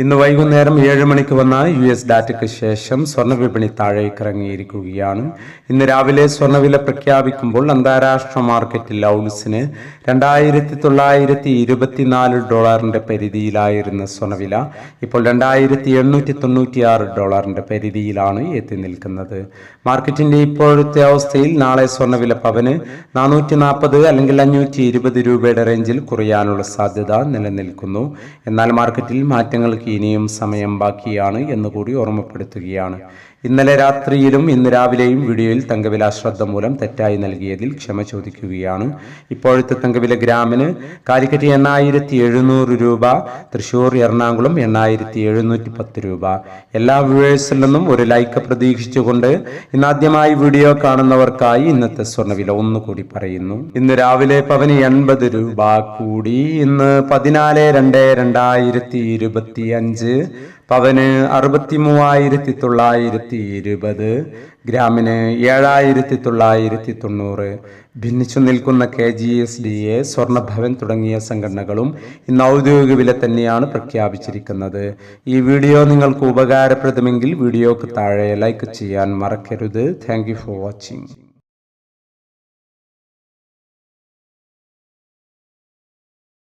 ഇന്ന് വൈകുന്നേരം ഏഴ് മണിക്ക് വന്ന യു എസ് ഡാറ്റയ്ക്ക് ശേഷം സ്വർണ വിപണി താഴേക്ക് ഇറങ്ങിയിരിക്കുകയാണ്. ഇന്ന് രാവിലെ സ്വർണവില പ്രഖ്യാപിക്കുമ്പോൾ അന്താരാഷ്ട്ര മാർക്കറ്റിൽ ഔൺസിന് രണ്ടായിരത്തി തൊള്ളായിരത്തി ഇരുപത്തിനാല് ഡോളറിന്റെ പരിധിയിലായിരുന്ന സ്വർണവില ഇപ്പോൾ രണ്ടായിരത്തി എണ്ണൂറ്റി തൊണ്ണൂറ്റിയാറ് ഡോളറിന്റെ പരിധിയിലാണ് എത്തി നിൽക്കുന്നത്. മാർക്കറ്റിന്റെ ഇപ്പോഴത്തെ അവസ്ഥയിൽ നാളെ സ്വർണവില പവന് നാനൂറ്റി നാൽപ്പത് അല്ലെങ്കിൽ അഞ്ഞൂറ്റി ഇരുപത് രൂപയുടെ റേഞ്ചിൽ കുറയാനുള്ള സാധ്യത നിലനിൽക്കുന്നു. എന്നാൽ മാർക്കറ്റിൽ മാറ്റങ്ങൾക്ക് ഇനിയും സമയം ബാക്കിയാണ് എന്നുകൂടി ഓർമ്മപ്പെടുത്തുകയാണ്. ഇന്നലെ രാത്രിയിലും ഇന്ന് രാവിലെയും വീഡിയോയിൽ തങ്കവില ശ്രദ്ധ മൂലം തെറ്റായി നൽകിയതിൽ ക്ഷമ ചോദിക്കുകയാണ്. ഇപ്പോഴത്തെ തങ്കവില ഗ്രാമിന് കാലിക്കറ്റ് എണ്ണായിരത്തി എഴുന്നൂറ് രൂപ തൃശ്ശൂർ എറണാകുളം എണ്ണായിരത്തി എഴുന്നൂറ്റി പത്ത് രൂപ. എല്ലാ വ്യൂവേഴ്സിൽ നിന്നും ഒരു ലൈക്ക് പ്രതീക്ഷിച്ചുകൊണ്ട് ഇന്നാദ്യമായി വീഡിയോ കാണുന്നവർക്കായി ഇന്നത്തെ സ്വർണവില ഒന്നുകൂടി പറയുന്നു. ഇന്ന് രാവിലെ പവന് എൺപത് രൂപ കൂടി. ഇന്ന് പതിനാല് രണ്ട് രണ്ടായിരത്തി ഇരുപത്തി അഞ്ച് പവന് അറുപത്തി മൂവായിരത്തി തൊള്ളായിരത്തി ഇരുപത് ഗ്രാമിന് ഏഴായിരത്തി തൊള്ളായിരത്തി തൊണ്ണൂറ് ഭിന്നിച്ചു നിൽക്കുന്ന K G S D A സ്വർണഭവൻ തുടങ്ങിയ സംഘടനകളും ഇന്ന് ഔദ്യോഗിക വില തന്നെയാണ് പ്രഖ്യാപിച്ചിരിക്കുന്നത്. ഈ വീഡിയോ നിങ്ങൾക്ക് ഉപകാരപ്രദമെങ്കിൽ വീഡിയോക്ക് താഴെ ലൈക്ക് ചെയ്യാൻ മറക്കരുത്. Thank for watching.